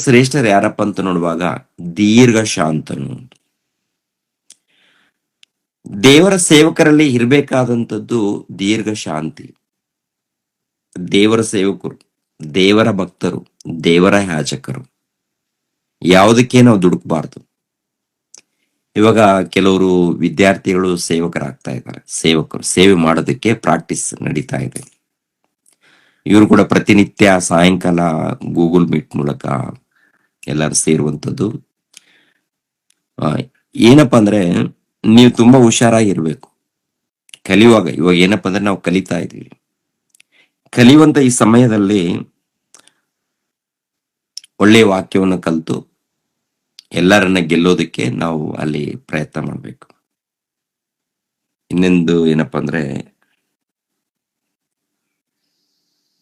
ಶ್ರೇಷ್ಠರು ಯಾರಪ್ಪ ಅಂತ ನೋಡುವಾಗ ದೀರ್ಘ ಶಾಂತನು ದೇವರ ಸೇವಕರಲ್ಲಿ ಇರಬೇಕಾದಂಥದ್ದು ದೀರ್ಘ ಶಾಂತಿ ದೇವರ ಸೇವಕರು, ದೇವರ ಭಕ್ತರು, ದೇವರ ಯಾಚಕರು ಯಾವುದಕ್ಕೆ ನಾವು ದುಡುಕಬಾರ್ದು. ಇವಾಗ ಕೆಲವರು ವಿದ್ಯಾರ್ಥಿಗಳು ಸೇವಕರಾಗ್ತಾ ಇದ್ದಾರೆ. ಸೇವಕರು, ಸೇವೆ ಮಾಡೋದಕ್ಕೆ ಪ್ರಾಕ್ಟೀಸ್ ನಡೀತಾ ಇದೆ. ಇವರು ಕೂಡ ಪ್ರತಿನಿತ್ಯ ಸಾಯಂಕಾಲ ಗೂಗಲ್ ಮೀಟ್ ಮೂಲಕ ಎಲ್ಲರೂ ಸೇರುವಂಥದ್ದು. ಏನಪ್ಪಾ ಅಂದ್ರೆ ನೀವು ತುಂಬಾ ಹುಷಾರಾಗಿರ್ಬೇಕು. ಕಲಿಯುವಾಗ, ಇವಾಗ ಏನಪ್ಪಾ ಅಂದ್ರೆ ನಾವು ಕಲಿತಾ ಇದೀವಿ ಕಲಿಯುವಂತ ಈ ಸಮಯದಲ್ಲಿ ಒಳ್ಳೆಯ ವಾಕ್ಯವನ್ನು ಕಲಿತು ಎಲ್ಲರನ್ನ ಗೆಲ್ಲೋದಕ್ಕೆ ನಾವು ಅಲ್ಲಿ ಪ್ರಯತ್ನ ಮಾಡಬೇಕು. ಇನ್ನೊಂದು ಏನಪ್ಪಾ ಅಂದ್ರೆ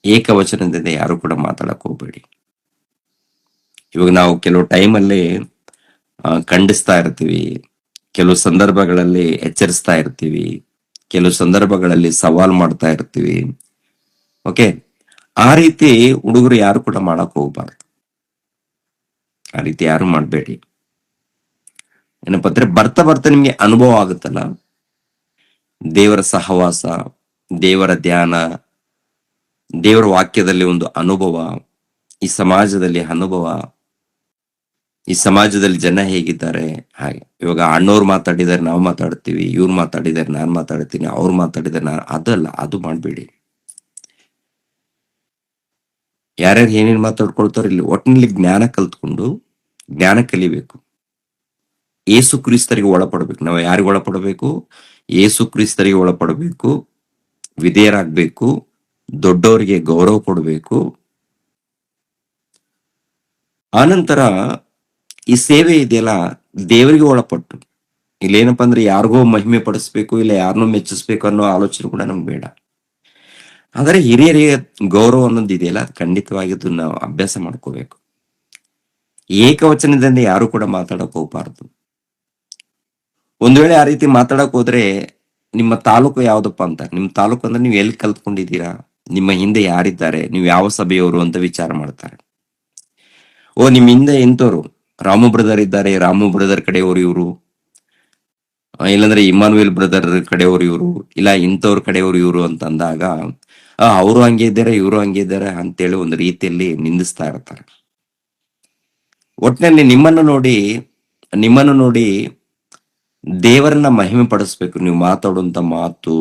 ಏಕವಚನದಿಂದ ಯಾರು ಕೂಡ ಮಾತಾಡಕ್ ಹೋಗ್ಬೇಡಿ. ಇವಾಗ ನಾವು ಕೆಲವು ಟೈಮಲ್ಲಿ ಖಂಡಿಸ್ತಾ ಇರ್ತೀವಿ. ಕೆಲವು ಸಂದರ್ಭಗಳಲ್ಲಿ ಎಚ್ಚರಿಸ್ತಾ ಇರ್ತೀವಿ. ಕೆಲವು ಸಂದರ್ಭಗಳಲ್ಲಿ ಸವಾಲ್ ಮಾಡ್ತಾ ಇರ್ತೀವಿ. ಓಕೆ? ಆ ರೀತಿ ಹುಡುಗರು ಯಾರು ಕೂಡ ಮಾಡಕ್ ಹೋಗ್ಬಾರ್ದು. ಆ ರೀತಿ ಯಾರು ಮಾಡಬೇಡಿ. ಏನಪ್ಪ ಅಂದ್ರೆ ಬರ್ತಾ ಬರ್ತಾ ನಿಮ್ಗೆ ಅನುಭವ ಆಗುತ್ತಲ್ಲ. ದೇವರ ಸಹವಾಸ, ದೇವರ ಧ್ಯಾನ, ದೇವರ ವಾಕ್ಯದಲ್ಲಿ ಒಂದು ಅನುಭವ, ಈ ಸಮಾಜದಲ್ಲಿ ಅನುಭವ ಈ ಸಮಾಜದಲ್ಲಿ ಜನ ಹೇಗಿದ್ದಾರೆ? ಹಾಗೆ. ಇವಾಗ ಅಣ್ಣವ್ರು ಮಾತಾಡಿದಾರೆ ನಾವು ಮಾತಾಡ್ತೀವಿ, ಇವ್ರು ಮಾತಾಡಿದಾರೆ ನಾನು ಮಾತಾಡ್ತೀನಿ, ಅವ್ರು ಮಾತಾಡಿದಾರೆ ನಾನು ಅದಲ್ಲ, ಅದು ಮಾಡಬೇಡಿ. ಯಾರ್ಯಾರು ಏನೇನು ಮಾತಾಡ್ಕೊಳ್ತಾರೋ ಇಲ್ಲಿ ಒಟ್ಟಿನಲ್ಲಿ ಜ್ಞಾನ ಕಲ್ತ್ಕೊಂಡು ಜ್ಞಾನ ಕಲಿಬೇಕು. ಏಸು ಕ್ರಿಸ್ತರಿಗೆ ಒಳಪಡಬೇಕು. ನಾವು ಯಾರಿಗೆ ಒಳಪಡಬೇಕು? ಏಸು ಕ್ರಿಸ್ತರಿಗೆ ಒಳಪಡಬೇಕು. ವಿಧೇಯರಾಗಬೇಕು. ದೊಡ್ಡವರಿಗೆ ಗೌರವ ಕೊಡಬೇಕು. ಆನಂತರ ಈ ಸೇವೆ ಇದೆಯಲ್ಲ, ದೇವರಿಗೆ ಒಳಪಟ್ಟು. ಇಲ್ಲೇನಪ್ಪ ಅಂದ್ರೆ ಯಾರಿಗೋ ಮಹಿಮೆ ಪಡಿಸ್ಬೇಕು, ಇಲ್ಲ ಯಾರನ್ನೋ ಮೆಚ್ಚಿಸ್ಬೇಕು ಅನ್ನೋ ಆಲೋಚನೆ ಕೂಡ ನಮ್ಗೆ ಬೇಡ. ಆದರೆ ಹಿರಿಯರಿಗೆ ಗೌರವ ಅನ್ನೋದು ಇದೆಯಲ್ಲ, ಖಂಡಿತವಾಗಿ ನಾವು ಅಭ್ಯಾಸ ಮಾಡ್ಕೋಬೇಕು. ಏಕವಚನದಿಂದ ಯಾರು ಕೂಡ ಮಾತಾಡಕ್ ಹೋಗ್ಬಾರ್ದು. ಒಂದ್ ವೇಳೆ ಆ ರೀತಿ ಮಾತಾಡಕ್ ಹೋದ್ರೆ ನಿಮ್ಮ ತಾಲೂಕು ಯಾವ್ದಪ್ಪ ಅಂತ, ನಿಮ್ ತಾಲೂಕು ಅಂದ್ರೆ ನೀವು ಎಲ್ಲಿ ಕಲ್ತ್ಕೊಂಡಿದ್ದೀರಾ, ನಿಮ್ಮ ಹಿಂದೆ ಯಾರಿದ್ದಾರೆ, ನೀವು ಯಾವ ಸಭೆಯವರು ಅಂತ ವಿಚಾರ ಮಾಡ್ತಾರೆ. ಓ ನಿಮ್ಮ ಹಿಂದೆ ಎಂತವ್ರು ರಾಮು ಬ್ರದರ್ ಇದ್ದಾರೆ, ರಾಮು ಬ್ರದರ್ ಕಡೆಯವರು ಇವರು. ಇಲ್ಲಾಂದ್ರೆ ಇಮಾನುವೇಲ್ ಬ್ರದರ್ ಕಡೆಯವರು ಇವರು, ಇಲ್ಲ ಇಂಥವ್ರ ಕಡೆಯವರು ಇವರು ಅಂತ ಅಂದಾಗ ಅವರು ಹಂಗೆ ಇದ್ದಾರೆ, ಇವರು ಹಂಗೆ ಇದ್ದಾರೆ ಅಂತೇಳಿ ಒಂದು ರೀತಿಯಲ್ಲಿ ನಿಂದಿಸ್ತಾ ಇರ್ತಾರೆ. ಒಟ್ಟಿನಲ್ಲಿ ನಿಮ್ಮನ್ನು ನೋಡಿ ನಿಮ್ಮನ್ನು ನೋಡಿ ದೇವರನ್ನ ಮಹಿಮೆ ಪಡಿಸ್ಬೇಕು. ನೀವು ಮಾತಾಡುವಂತ ಮಾತು,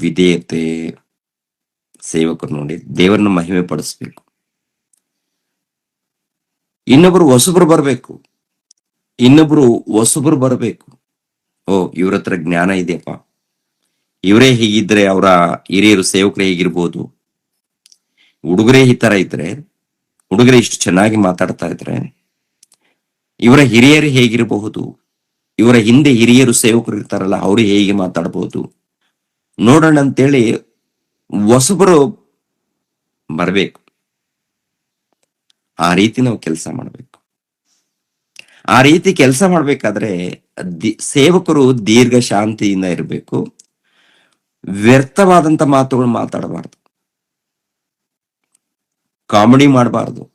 ವಿಧೇಯತೆ ಸೇವಕರು ನೋಡಿ ದೇವರನ್ನ ಮಹಿಮೆ ಪಡಿಸ್ಬೇಕು. ಇನ್ನೊಬ್ರು ಹೊಸಬ್ರು ಬರ್ಬೇಕು. ಇನ್ನೊಬ್ರು ಹೊಸಬ್ರು ಬರ್ಬೇಕು. ಓ, ಇವ್ರ ಹತ್ರ ಜ್ಞಾನ ಇದೆಯಪ್ಪ. ಇವರೇ ಹೀಗಿದ್ರೆ ಅವರ ಹಿರಿಯರು ಸೇವಕರೇ ಹೀಗಿರ್ಬೋದು. ಹುಡುಗರೇ ಈ ತರ ಇದ್ರೆ, ಹುಡುಗರೇ ಇಷ್ಟು ಚೆನ್ನಾಗಿ ಮಾತಾಡ್ತಾ ಇದ್ರೆ, ಇವರ ಹಿರಿಯರು ಹೇಗಿರಬಹುದು? ಇವರ ಹಿಂದೆ ಹಿರಿಯರು ಸೇವಕರು ಇರ್ತಾರಲ್ಲ, ಅವರು ಹೇಗೆ ಮಾತಾಡಬಹುದು ನೋಡೋಣ ಅಂತೇಳಿ ಹೊಸಬರು ಬರ್ಬೇಕು. ಆ ರೀತಿ ನಾವು ಕೆಲಸ ಮಾಡಬೇಕು. ಆ ರೀತಿ ಕೆಲಸ ಮಾಡಬೇಕಾದ್ರೆ ಸೇವಕರು ದೀರ್ಘ ಶಾಂತಿಯಿಂದ ಇರಬೇಕು. ವ್ಯರ್ಥವಾದಂತ ಮಾತುಗಳು ಮಾತಾಡಬಾರ್ದು. ಕಾಮಿಡಿ ಮಾಡಬಾರ್ದು.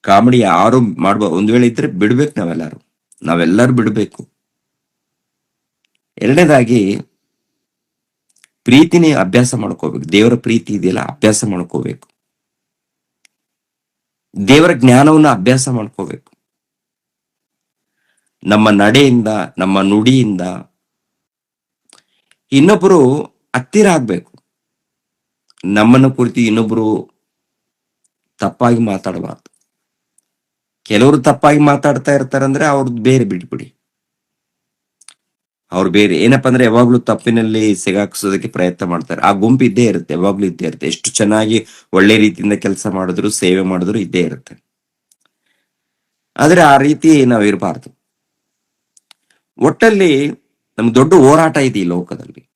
ಕಾಮಿಡಿ ಯಾರು ಮಾಡ್ಬಾರ್ದು ಒಂದ್ ವೇಳೆ ಇದ್ರೆ ಬಿಡ್ಬೇಕು ನಾವೆಲ್ಲರೂ. ನಾವೆಲ್ಲರೂ ಬಿಡ್ಬೇಕು. ಎರಡನೇದಾಗಿ ಪ್ರೀತಿನೇ ಅಭ್ಯಾಸ ಮಾಡ್ಕೋಬೇಕು. ದೇವರ ಪ್ರೀತಿ ಇದೆಯಲ್ಲ, ಅಭ್ಯಾಸ ಮಾಡ್ಕೋಬೇಕು. ದೇವರ ಜ್ಞಾನವನ್ನ ಅಭ್ಯಾಸ ಮಾಡ್ಕೋಬೇಕು. ನಮ್ಮ ನಡೆಯಿಂದ, ನಮ್ಮ ನುಡಿಯಿಂದ ಇನ್ನೊಬ್ಬರು ಹತ್ತಿರ ಆಗ್ಬೇಕು. ನಮ್ಮನ್ನು ಕುರಿತು ಇನ್ನೊಬ್ರು ತಪ್ಪಾಗಿ ಮಾತಾಡಬಾರ್ದು. ಕೆಲವರು ತಪ್ಪಾಗಿ ಮಾತಾಡ್ತಾ ಇರ್ತಾರಂದ್ರೆ ಅವ್ರದ್ದು ಬೇರೆ ಬಿಟ್ಬಿಡಿ. ಅವ್ರು ಬೇರೆ. ಏನಪ್ಪಾ ಅಂದ್ರೆ ಯಾವಾಗ್ಲೂ ತಪ್ಪಿನಲ್ಲಿ ಸಿಗಾಕ್ಸೋದಕ್ಕೆ ಪ್ರಯತ್ನ ಮಾಡ್ತಾರೆ. ಆ ಗುಂಪು ಇದ್ದೇ ಇರುತ್ತೆ, ಯಾವಾಗ್ಲೂ ಇದ್ದೇ ಇರುತ್ತೆ. ಎಷ್ಟು ಚೆನ್ನಾಗಿ ಒಳ್ಳೆ ರೀತಿಯಿಂದ ಕೆಲಸ ಮಾಡಿದ್ರು, ಸೇವೆ ಮಾಡಿದ್ರು ಇದ್ದೇ ಇರುತ್ತೆ. ಆದ್ರೆ ಆ ರೀತಿ ನಾವ್ ಇರಬಾರ್ದು. ಒಟ್ಟಲ್ಲಿ ನಮ್ಗೆ ದೊಡ್ಡ ಹೋರಾಟ ಇದೆ ಈ ಲೋಕದಲ್ಲಿ.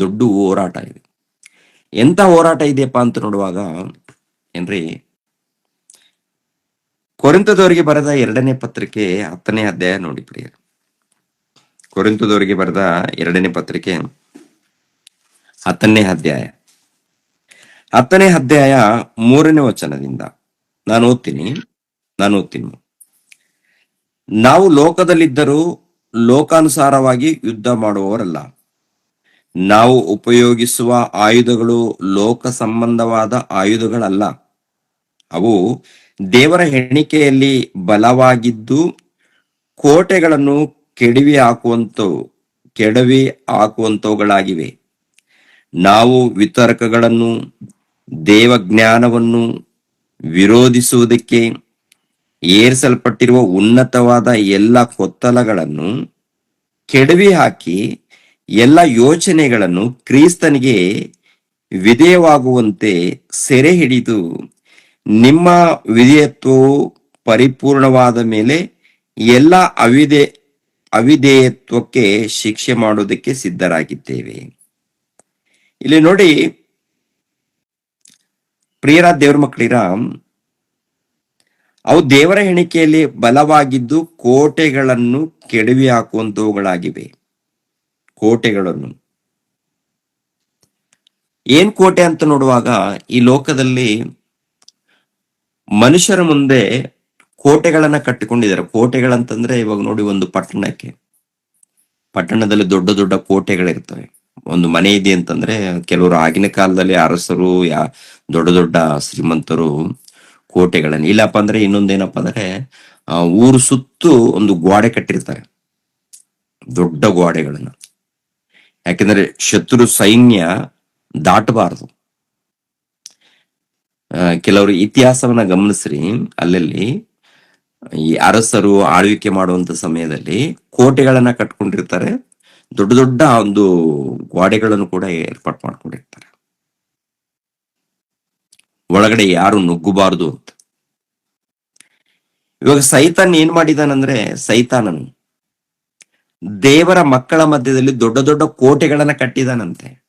ದೊಡ್ಡ ಹೋರಾಟ ಇದೆ. ಎಂತ ಹೋರಾಟ ಇದೆಯಪ್ಪ ಅಂತ ನೋಡುವಾಗ, ಏನ್ರಿ? ಕೊರಿಂತದವರಿಗೆ ಬರೆದ ಎರಡನೇ ಪತ್ರಿಕೆ ಹತ್ತನೇ ಅಧ್ಯಾಯ ನೋಡಿ ಪ್ರಿಯರು. ಕೊರಿಂತದವರಿಗೆ ಬರೆದ ಎರಡನೇ ಪತ್ರಿಕೆ ಹತ್ತನೇ ಅಧ್ಯಾಯ. ಹತ್ತನೇ ಅಧ್ಯಾಯ ಮೂರನೇ ವಚನದಿಂದ. ನಾನು ಓದ್ತೀನಿ ನಾನು ಓದ್ತೀನಿ. ನಾವು ಲೋಕದಲ್ಲಿದ್ದರೂ ಲೋಕಾನುಸಾರವಾಗಿ ಯುದ್ಧ ಮಾಡುವವರಲ್ಲ. ನಾವು ಉಪಯೋಗಿಸುವ ಆಯುಧಗಳು ಲೋಕ ಸಂಬಂಧವಾದ ಆಯುಧಗಳಲ್ಲ. ಅವು ದೇವರ ಹೆಣಿಕೆಯಲ್ಲಿ ಬಲವಾಗಿದ್ದು ಕೋಟೆಗಳನ್ನು ಕೆಡವಿ ಹಾಕುವಂತವು ಕೆಡವಿ ಹಾಕುವಂತವುಗಳಾಗಿವೆ ನಾವು ವಿತರ್ಕಗಳನ್ನು, ದೇವಜ್ಞಾನವನ್ನು ವಿರೋಧಿಸುವುದಕ್ಕೆ ಏರಿಸಲ್ಪಟ್ಟಿರುವ ಉನ್ನತವಾದ ಎಲ್ಲ ಕೊತ್ತಲಗಳನ್ನು ಕೆಡವಿ ಹಾಕಿ ಎಲ್ಲ ಯೋಚನೆಗಳನ್ನು ಕ್ರಿಸ್ತನಿಗೆ ವಿಧೇಯವಾಗುವಂತೆ ಸೆರೆ ಹಿಡಿದು ನಿಮ್ಮ ವಿಧೇಯತ್ವವು ಪರಿಪೂರ್ಣವಾದ ಮೇಲೆ ಎಲ್ಲ ಅವಿಧೇ ಅವಿಧೇಯತ್ವಕ್ಕೆ ಶಿಕ್ಷೆ ಮಾಡುವುದಕ್ಕೆ ಸಿದ್ಧರಾಗಿದ್ದೇವೆ. ಇಲ್ಲಿ ನೋಡಿ, ಪ್ರಿಯರ ದೇವ್ರ ಮಕ್ಕಳಿರ, ಅವು ದೇವರ ಎಣಿಕೆಯಲ್ಲಿ ಬಲವಾಗಿದ್ದು ಕೋಟೆಗಳನ್ನು ಕೆಡವಿ ಹಾಕುವಂತವುಗಳಾಗಿವೆ. ಕೋಟೆಗಳನ್ನು. ಏನ್ ಕೋಟೆ ಅಂತ ನೋಡುವಾಗ ಈ ಲೋಕದಲ್ಲಿ ಮನುಷ್ಯರ ಮುಂದೆ ಕೋಟೆಗಳನ್ನ ಕಟ್ಟಿಕೊಂಡಿದ್ದಾರೆ. ಕೋಟೆಗಳಂತಂದ್ರೆ ಇವಾಗ ನೋಡಿ ಒಂದು ಪಟ್ಟಣಕ್ಕೆ. ಪಟ್ಟಣದಲ್ಲಿ ದೊಡ್ಡ ದೊಡ್ಡ ಕೋಟೆಗಳಿರ್ತವೆ. ಒಂದು ಮನೆ ಇದೆ ಅಂತಂದ್ರೆ ಕೆಲವರು ಆಗಿನ ಕಾಲದಲ್ಲಿ ಅರಸರು ಯಾ ದೊಡ್ಡ ದೊಡ್ಡ ಶ್ರೀಮಂತರು ಕೋಟೆಗಳನ್ನ. ಇಲ್ಲಪ್ಪ ಅಂದ್ರೆ ಇನ್ನೊಂದೇನಪ್ಪ ಅಂದ್ರೆ ಆ, ಊರು ಸುತ್ತು ಒಂದು ಗೋಡೆ ಕಟ್ಟಿರ್ತಾರೆ. ದೊಡ್ಡ ಗೋಡೆಗಳನ್ನ ಯಾಕೆಂದ್ರೆ ಶತ್ರು ಸೈನ್ಯ ದಾಟಬಾರದು. ಕೆಲವರು ಇತಿಹಾಸವನ್ನ ಗಮನಿಸ್ರಿ. ಅಲ್ಲಲ್ಲಿ ಈ ಅರಸರು ಆಳ್ವಿಕೆ ಮಾಡುವಂತ ಸಮಯದಲ್ಲಿ ಕೋಟೆಗಳನ್ನ ಕಟ್ಕೊಂಡಿರ್ತಾರೆ. ದೊಡ್ಡ ದೊಡ್ಡ ಒಂದು ಗೋಡೆಗಳನ್ನು ಕೂಡ ಏರ್ಪಾಟ್ ಮಾಡ್ಕೊಂಡಿರ್ತಾರೆ. ಒಳಗಡೆ ಯಾರು ನುಗ್ಗಬಾರದು ಅಂತ. ಇವಾಗ ಸೈತಾನ್ ಏನ್ ಮಾಡಿದಾನಂದ್ರೆ ಸೈತಾನನು ದೇವರ ಮಕ್ಕಳ ಮಧ್ಯದಲ್ಲಿ ದೊಡ್ಡ ದೊಡ್ಡ ಕೋಟೆಗಳನ್ನ ಕಟ್ಟಿದಾನಂತೆ.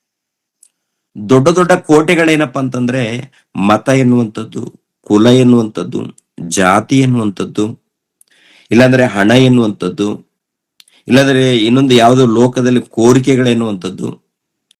ದೊಡ್ಡ ದೊಡ್ಡ ಕೋಟೆಗಳೇನಪ್ಪ ಅಂತಂದ್ರೆ ಮತ ಎನ್ನುವಂಥದ್ದು, ಕುಲ ಎನ್ನುವಂಥದ್ದು ಜಾತಿ ಎನ್ನುವಂಥದ್ದು ಇಲ್ಲಾಂದ್ರೆ ಹಣ ಎನ್ನುವಂಥದ್ದು ಇಲ್ಲಾಂದ್ರೆ ಇನ್ನೊಂದು ಯಾವುದೋ ಲೋಕದಲ್ಲಿ ಕೋರಿಕೆಗಳೆನ್ನುವಂಥದ್ದು